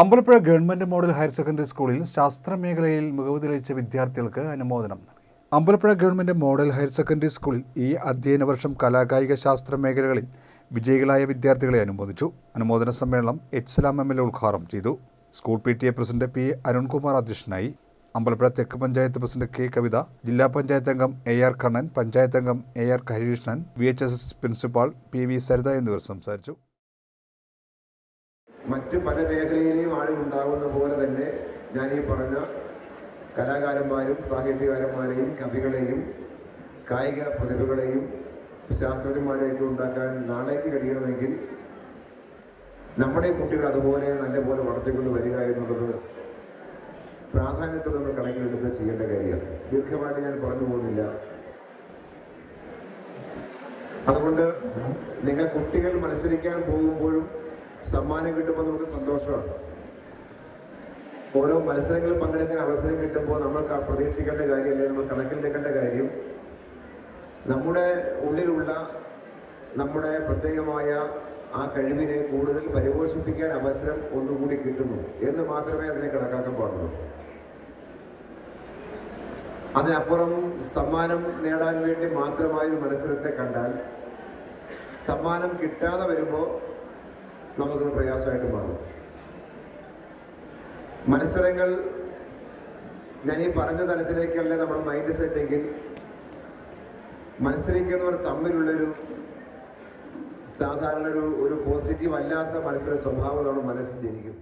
Ambalappuzha government model higher secondary സ്കൂളിൽ ശാസ്ത്ര മേഖലയിൽ മികവ് തെളിയിച്ച വിദ്യാർത്ഥികൾക്ക് അനുമോദനം നൽകി. Ambalappuzha government model higher secondary സ്കൂളിൽ ഈ അധ്യയന വർഷം കലാകായിക ശാസ്ത്ര മേഖലകളിൽ വിജയികളായ വിദ്യാർത്ഥികളെ അനുമോദിച്ചു. അനുമോദന സമ്മേളനം എച്ച് സലാം എം എൽ ഉദ്ഘാടനം ചെയ്തു. School P T A president P Arunkumar അധ്യക്ഷനായി. അമ്പലപ്പുഴ തെക്ക് പഞ്ചായത്ത് പ്രസിഡന്റ് കെ കവിത ജില്ലാ പഞ്ചായത്ത് അംഗം എ ആർ കണ്ണൻ പഞ്ചായത്ത് അംഗം A R Harikrishnan V H S S principal P V Saritha എന്നിവർ സംസാരിച്ചു. മറ്റ് പല മേഖലയിലെയും ആളുകളുണ്ടാകുന്ന പോലെ തന്നെ ഞാൻ ഈ പറഞ്ഞ കലാകാരന്മാരും സാഹിത്യകാരന്മാരെയും കവികളെയും കായിക പ്രതിഭകളെയും ശാസ്ത്രജ്ഞന്മാരെയൊക്കെ ഉണ്ടാക്കാൻ നാളേക്ക് കഴിയണമെങ്കിൽ നമ്മുടെ കുട്ടികൾ അതുപോലെ നല്ലപോലെ വളർത്തിക്കൊണ്ട് വരിക എന്നുള്ളത് പ്രാധാന്യത്തോടെ നമ്മൾ കണക്കിലെടുത്ത് ചെയ്യേണ്ട കാര്യമാണ്. ദീർഘമായിട്ട് ഞാൻ പറഞ്ഞു പോകുന്നില്ല. അതുകൊണ്ട് നിങ്ങൾ കുട്ടികൾ മത്സരിക്കാൻ പോകുമ്പോഴും സമ്മാനം കിട്ടുമ്പോൾ നമുക്ക് സന്തോഷമാണ്. ഓരോ മത്സരങ്ങളിൽ പങ്കെടുക്കാൻ അവസരം കിട്ടുമ്പോൾ നമ്മൾ പ്രതീക്ഷിക്കേണ്ട കാര്യമല്ലേ നമ്മൾ കണക്കിലെടുക്കേണ്ട കാര്യം നമ്മുടെ ഉള്ളിലുള്ള നമ്മുടെ പ്രത്യേകമായ ആ കഴിവിനെ കൂടുതൽ പരിപോഷിപ്പിക്കാൻ അവസരം ഒന്നുകൂടി കിട്ടുന്നു എന്ന് മാത്രമേ അതിനെ കണക്കാക്കാൻ പാടുള്ളൂ. അതിനപ്പുറം സമ്മാനം നേടാൻ വേണ്ടി മാത്രമായ ഒരു മത്സരത്തെ കണ്ടാൽ സമ്മാനം കിട്ടാതെ വരുമ്പോൾ നമുക്കത് പ്രയാസമായിട്ട് മാറും. മത്സരങ്ങൾ ഞാൻ ഈ പറഞ്ഞ തലത്തിലേക്കല്ല നമ്മുടെ മൈൻഡ് സെറ്റ് എങ്കിൽ മത്സരിക്കുന്നവർ തമ്മിലുള്ളൊരു സാധാരണ ഒരു ഒരു പോസിറ്റീവ് അല്ലാത്ത മത്സര സ്വഭാവം നമ്മുടെ മനസ്സിൽ ജനിക്കും.